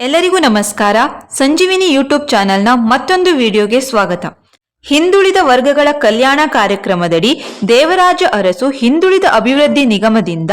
ಎಲ್ಲರಿಗೂ ನಮಸ್ಕಾರ. ಸಂಜೀವಿನಿ ಯೂಟ್ಯೂಬ್ ಚಾನೆಲ್ನ ಮತ್ತೊಂದು ವಿಡಿಯೋಗೆ ಸ್ವಾಗತ. ಹಿಂದುಳಿದ ವರ್ಗಗಳ ಕಲ್ಯಾಣ ಕಾರ್ಯಕ್ರಮದಡಿ ದೇವರಾಜ ಅರಸು ಹಿಂದುಳಿದ ಅಭಿವೃದ್ಧಿ ನಿಗಮದಿಂದ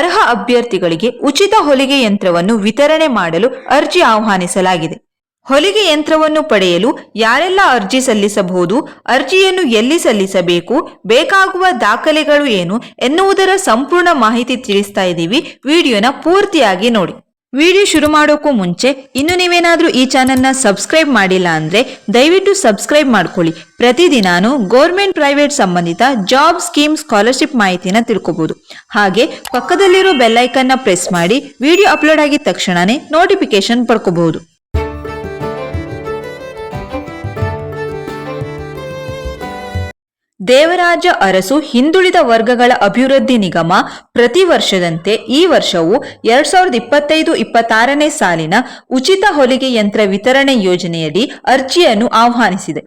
ಅರ್ಹ ಅಭ್ಯರ್ಥಿಗಳಿಗೆ ಉಚಿತ ಹೊಲಿಗೆ ಯಂತ್ರವನ್ನು ವಿತರಣೆ ಮಾಡಲು ಅರ್ಜಿ ಆಹ್ವಾನಿಸಲಾಗಿದೆ. ಹೊಲಿಗೆ ಯಂತ್ರವನ್ನು ಪಡೆಯಲು ಯಾರೆಲ್ಲ ಅರ್ಜಿ ಸಲ್ಲಿಸಬಹುದು, ಅರ್ಜಿಯನ್ನು ಎಲ್ಲಿ ಸಲ್ಲಿಸಬೇಕು, ಬೇಕಾಗುವ ದಾಖಲೆಗಳು ಏನು ಎನ್ನುವುದರ ಸಂಪೂರ್ಣ ಮಾಹಿತಿ ತಿಳಿಸ್ತಾ ಇದ್ದೀವಿ. ವಿಡಿಯೋನ ಪೂರ್ತಿಯಾಗಿ ನೋಡಿ. ವಿಡಿಯೋ ಶುರು ಮಾಡೋಕ್ಕೂ ಮುಂಚೆ ಇನ್ನು ನೀವೇನಾದರೂ ಈ ಚಾನೆಲ್ನ ಸಬ್ಸ್ಕ್ರೈಬ್ ಮಾಡಿಲ್ಲ ಅಂದ್ರೆ ದಯವಿಟ್ಟು ಸಬ್ಸ್ಕ್ರೈಬ್ ಮಾಡ್ಕೊಳ್ಳಿ. ಪ್ರತಿದಿನಾನು ಗೌರ್ಮೆಂಟ್ ಪ್ರೈವೇಟ್ ಸಂಬಂಧಿತ ಜಾಬ್ ಸ್ಕೀಮ್ ಸ್ಕಾಲರ್ಶಿಪ್ ಮಾಹಿತಿನ ತಿಳ್ಕೊಬಹುದು ಹಾಗೆ ಪಕ್ಕದಲ್ಲಿರೋ ಬೆಲ್ಲೈಕನ್ನ ಪ್ರೆಸ್ ಮಾಡಿ ವಿಡಿಯೋ ಅಪ್ಲೋಡ್ ಆಗಿದ ತಕ್ಷಣನೇ ನೋಟಿಫಿಕೇಶನ್ ಪಡ್ಕೋಬಹುದು ದೇವರಾಜ ಅರಸು ಹಿಂದುಳಿದ ವರ್ಗಗಳ ಅಭಿವೃದ್ಧಿ ನಿಗಮ ಪ್ರತಿ ವರ್ಷದಂತೆ ಈ ವರ್ಷವು ಎರಡ್ ಸಾವಿರದ ಇಪ್ಪತ್ತೈದು ಇಪ್ಪತ್ತಾರನೇ ಸಾಲಿನ ಉಚಿತ ಹೊಲಿಗೆ ಯಂತ್ರ ವಿತರಣೆ ಯೋಜನೆಯಲ್ಲಿ ಅರ್ಜಿಯನ್ನು ಆಹ್ವಾನಿಸಿದೆ.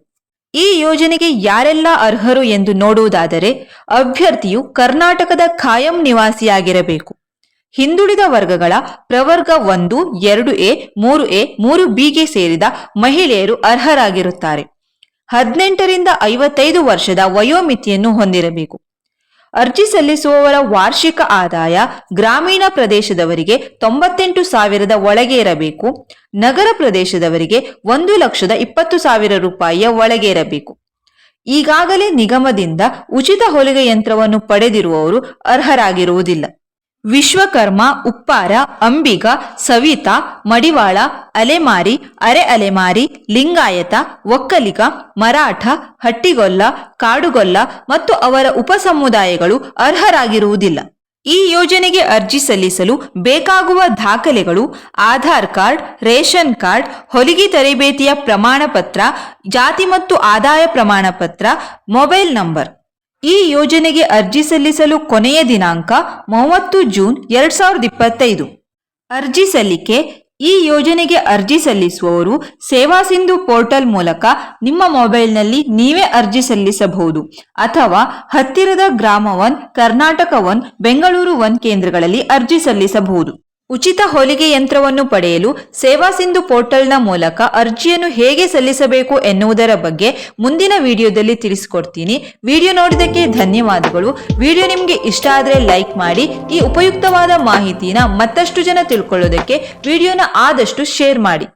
ಈ ಯೋಜನೆಗೆ ಯಾರೆಲ್ಲ ಅರ್ಹರು ಎಂದು ನೋಡುವುದಾದರೆ ಅಭ್ಯರ್ಥಿಯು ಕರ್ನಾಟಕದ ಖಾಯಂ ನಿವಾಸಿಯಾಗಿರಬೇಕು. ಹಿಂದುಳಿದ ವರ್ಗಗಳ ಪ್ರವರ್ಗ ಒಂದು, ಎರಡು ಎ, ಮೂರು ಎ, ಮೂರು ಬಿಗೆ ಸೇರಿದ ಮಹಿಳೆಯರು ಅರ್ಹರಾಗಿರುತ್ತಾರೆ. ಹದಿನೆಂಟರಿಂದ ಐವತ್ತೈದು ವರ್ಷದ ವಯೋಮಿತಿಯನ್ನು ಹೊಂದಿರಬೇಕು. ಅರ್ಜಿ ಸಲ್ಲಿಸುವವರ ವಾರ್ಷಿಕ ಆದಾಯ ಗ್ರಾಮೀಣ ಪ್ರದೇಶದವರಿಗೆ ತೊಂಬತ್ತೆಂಟು ಸಾವಿರದ ಒಳಗೆ ಇರಬೇಕು. ನಗರ ಪ್ರದೇಶದವರಿಗೆ ಒಂದು ಲಕ್ಷದ ಇಪ್ಪತ್ತು ಸಾವಿರ ರೂಪಾಯಿಯ ಒಳಗೆ ಇರಬೇಕು. ಈಗಾಗಲೇ ನಿಗಮದಿಂದ ಉಚಿತ ಹೊಲಿಗೆ ಯಂತ್ರವನ್ನು ಪಡೆದಿರುವವರು ಅರ್ಹರಾಗಿರುವುದಿಲ್ಲ. ವಿಶ್ವಕರ್ಮ, ಉಪ್ಪಾರ, ಅಂಬಿಗ, ಸವಿತಾ, ಮಡಿವಾಳ, ಅಲೆಮಾರಿ, ಅರೆ ಅಲೆಮಾರಿ, ಲಿಂಗಾಯತ, ಒಕ್ಕಲಿಗ, ಮರಾಠ, ಹಟ್ಟಿಗೊಲ್ಲ, ಕಾಡುಗೊಲ್ಲ ಮತ್ತು ಅವರ ಉಪಸಮುದಾಯಗಳು ಅರ್ಹರಾಗಿರುವುದಿಲ್ಲ. ಈ ಯೋಜನೆಗೆ ಅರ್ಜಿ ಸಲ್ಲಿಸಲು ಬೇಕಾಗುವ ದಾಖಲೆಗಳು, ಆಧಾರ್ ಕಾರ್ಡ್, ರೇಷನ್ ಕಾರ್ಡ್, ಹೊಲಿಗೆ ತರಬೇತಿಯ ಪ್ರಮಾಣ ಪತ್ರ ಜಾತಿ ಮತ್ತು ಆದಾಯ ಪ್ರಮಾಣ ಪತ್ರ ಮೊಬೈಲ್ ನಂಬರ್ ಈ ಯೋಜನೆಗೆ ಅರ್ಜಿ ಸಲ್ಲಿಸಲು ಕೊನೆಯ ದಿನಾಂಕ ಮೂವತ್ತು ಜೂನ್ ಎರಡ್ ಸಾವಿರದ ಇಪ್ಪತ್ತೈದು. ಅರ್ಜಿ ಸಲ್ಲಿಕೆ, ಈ ಯೋಜನೆಗೆ ಅರ್ಜಿ ಸಲ್ಲಿಸುವವರು ಸೇವಾ ಸಿಂಧು ಪೋರ್ಟಲ್ ಮೂಲಕ ನಿಮ್ಮ ಮೊಬೈಲ್ನಲ್ಲಿ ನೀವೇ ಅರ್ಜಿ ಸಲ್ಲಿಸಬಹುದು. ಅಥವಾ ಹತ್ತಿರದ ಗ್ರಾಮ one, Karnataka one, Bengaluru one ಕೇಂದ್ರಗಳಲ್ಲಿ ಅರ್ಜಿ ಸಲ್ಲಿಸಬಹುದು. ಉಚಿತ ಹೊಲಿಗೆ ಯಂತ್ರವನ್ನು ಪಡೆಯಲು ಸೇವಾ ಸಿಂಧು ಪೋರ್ಟಲ್ನ ಮೂಲಕ ಅರ್ಜಿಯನ್ನು ಹೇಗೆ ಸಲ್ಲಿಸಬೇಕು ಎನ್ನುವುದರ ಬಗ್ಗೆ ಮುಂದಿನ ವಿಡಿಯೋದಲ್ಲಿ ತಿಳಿಸಿಕೊಡ್ತೀನಿ. ವಿಡಿಯೋ ನೋಡಿದಕ್ಕೆ ಧನ್ಯವಾದಗಳು. ವಿಡಿಯೋ ನಿಮಗೆ ಇಷ್ಟ ಆದರೆ ಲೈಕ್ ಮಾಡಿ, ಈ ಉಪಯುಕ್ತವಾದ ಮಾಹಿತಿನ ಮತ್ತಷ್ಟು ಜನ ತಿಳ್ಕೊಳ್ಳೋದಕ್ಕೆ ವಿಡಿಯೋನ ಆದಷ್ಟು ಶೇರ್ ಮಾಡಿ.